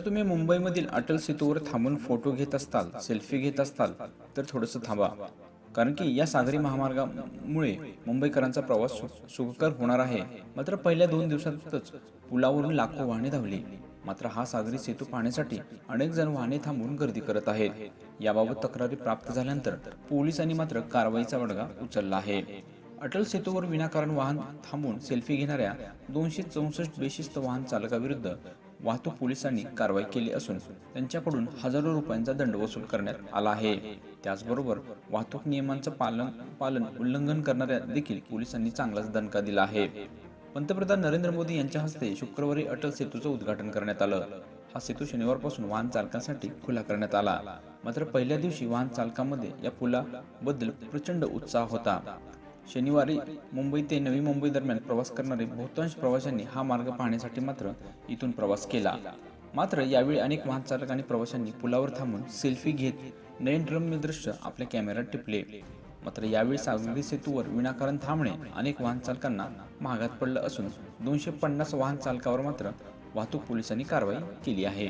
जर तुम्ही मुंबईमधील अटल सेतूवर थांबून फोटो घेत असताल सेल्फी घेत असताल तर थोडंसं थांबा. कारण की या सागरी महामार्गामुळे मुंबईकरांचा प्रवास सुखकर होणार आहे. मात्र पहिल्या दोन दिवसातच पुलावरून लाखो वाहने धावली. मात्र हा सागरी सेतू पाहण्यासाठी अनेक जण वाहने थांबून गर्दी करत आहेत. याबाबत तक्रारी प्राप्त झाल्यानंतर पोलिसांनी मात्र कारवाईचा वडगा उचलला आहे. अटल सेतूवर विनाकारण वाहन थांबून सेल्फी घेणाऱ्या दोनशे चौसष्ट बेशिस्त वाहन चालकाविरुद्ध वाहतूक पोलिसांनी कारवाई केली असून त्यांच्याकडून हजारो रुपयांचा दंड वसूल करण्यात आला आहे. त्याचबरोबर वाहतूक नियमांचं पालन पालन उल्लंघन करणाऱ्या देखील पोलिसांनी चांगलाच दणका दिला आहे. पंतप्रधान नरेंद्र मोदी यांच्या हस्ते शुक्रवारी अटल सेतूचं उद्घाटन करण्यात आलं. हा सेतू शनिवारपासून वाहन चालकांसाठी खुला करण्यात आला. मात्र पहिल्या दिवशी वाहन चालकांमध्ये या पुलाबद्दल प्रचंड उत्साह होता. शनिवारी मुंबई ते नवी मुंबई दरम्यान प्रवास करणारे बहुतांश प्रवाशांनी हा मार्ग पाहण्यासाठी मात्र इथून प्रवास केला. मात्र यावेळी अनेक वाहन आणि प्रवाशांनी पुलावर थांबून सेल्फी घेत नयनरम्य दृश्य आपल्या कॅमेऱ्यात टिपले. मात्र यावेळी सागरी सेतूवर विनाकारण थांबणे अनेक वाहन चालकांना महागात पडलं असून दोनशे पन्नास वाहन चालकावर मात्र वाहतूक पोलिसांनी कारवाई केली आहे.